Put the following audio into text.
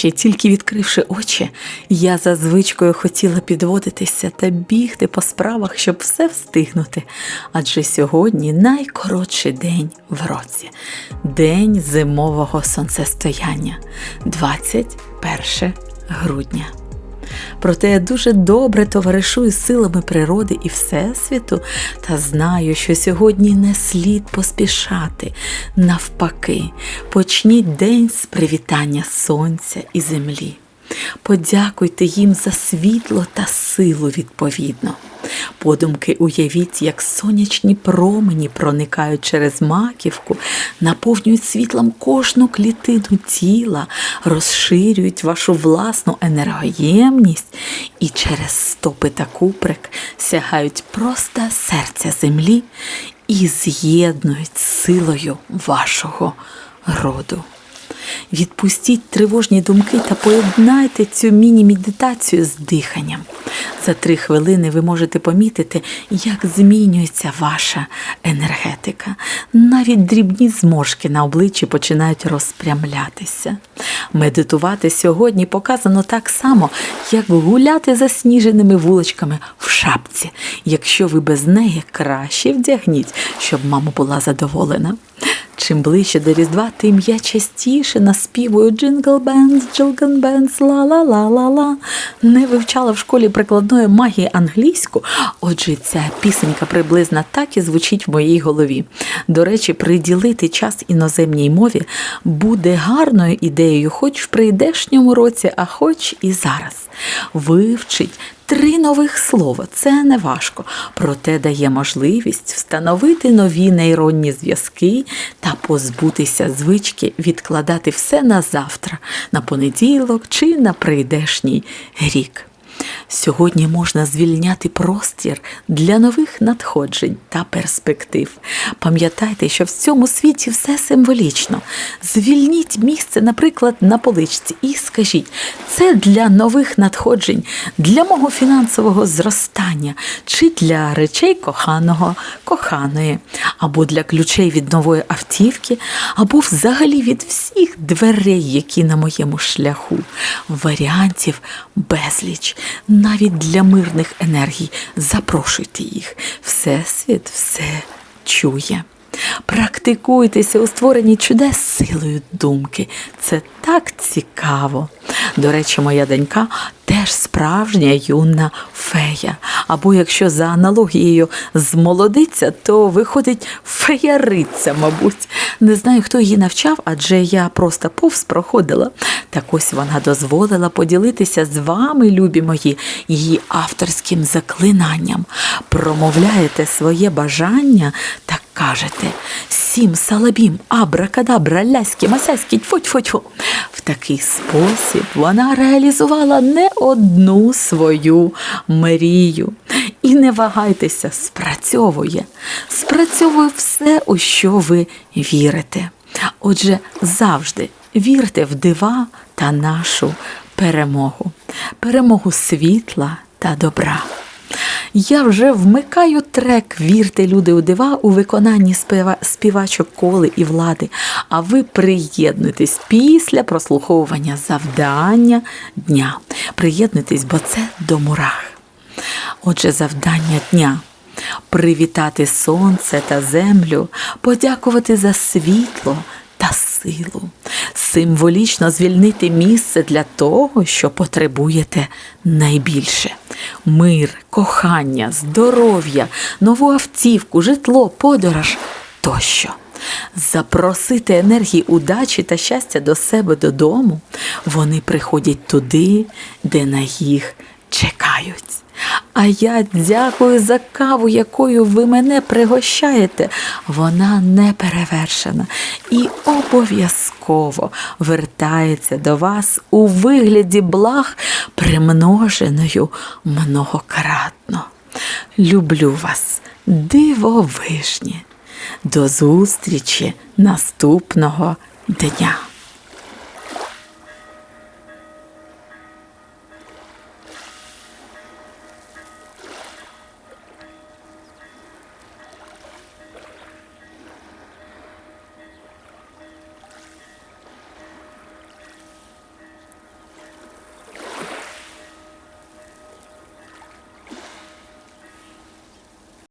Ще тільки відкривши очі, я за звичкою хотіла підводитися та бігти по справах, щоб все встигнути. Адже сьогодні найкоротший день в році день зимового сонцестояння 21 грудня. Проте я дуже добре товаришую силами природи і Всесвіту та знаю, що сьогодні не слід поспішати. Навпаки, почніть день з привітання сонця і землі. Подякуйте їм за світло та силу відповідно. Подумки уявіть, як сонячні промені проникають через маківку, наповнюють світлом кожну клітину тіла, розширюють вашу власну енергоємність і через стопи та куприк сягають просто серця землі і з'єднують силою вашого роду. Відпустіть тривожні думки та поєднайте цю міні-медитацію з диханням. За три хвилини ви можете помітити, як змінюється ваша енергетика. Навіть дрібні зморшки на обличчі починають розпрямлятися. Медитувати сьогодні показано так само, як гуляти засніженими вуличками в шапці. Якщо ви без неї краще вдягніть, щоб мама була задоволена. Чим ближче до Різдва, тим я частіше наспівую джингл бенз, джилган бенз, ла-ла-ла-ла-ла. Не вивчала в школі прикладної магії англійську, отже, ця пісенька приблизно так і звучить в моїй голові. До речі, приділити час іноземній мові буде гарною ідеєю, хоч в прийдешньому році, а хоч і зараз. Вивчить Три нових слова це не важко, проте дає можливість встановити нові нейронні зв'язки та позбутися звички відкладати все на завтра, на понеділок чи на прийдешній рік. Сьогодні можна звільняти простір для нових надходжень та перспектив. Пам'ятайте, що в цьому світі все символічно. Звільніть місце, наприклад, на поличці, і скажіть, це для нових надходжень, для мого фінансового зростання, чи для речей коханого, коханої, або для ключей від нової автівки, або взагалі від всіх дверей, які на моєму шляху. Варіантів безліч навіть для мирних енергій. Запрошуйте їх. Всесвіт все чує. Практикуйтеся у створенні чудес силою думки. Це так цікаво. До речі, моя донька теж справжня юна фея. Або якщо за аналогією змолодиться, то виходить феяриця, мабуть. Не знаю, хто її навчав, адже я просто повз проходила. Так ось вона дозволила поділитися з вами, любі мої, її авторським заклинанням. Промовляєте своє бажання та кажете сім салабім, абракадабра, ляські, масяські, тьфу-тьфу-тьфу. В такий спосіб вона реалізувала не одну свою мрію. І не вагайтеся, спрацьовує. Спрацьовує все, у що ви вірите. Отже, завжди вірте в дива та нашу перемогу, перемогу світла та добра. Я вже вмикаю трек Вірте, люди у дива у виконанні співа... співачок коли і влади. А ви приєднуйтесь після прослуховування завдання дня. Приєднуйтесь, бо це до мурах. Отже, завдання дня. Привітати сонце та землю, подякувати за світло та силу, символічно звільнити місце для того, що потребуєте найбільше: мир, кохання, здоров'я, нову автівку, житло, подорож тощо. Запросити енергії удачі та щастя до себе додому, вони приходять туди, де на їх чекають. А я дякую за каву, якою ви мене пригощаєте. Вона не перевершена і обов'язково вертається до вас у вигляді благ, примноженою многократно. Люблю вас, дивовижні. До зустрічі наступного дня.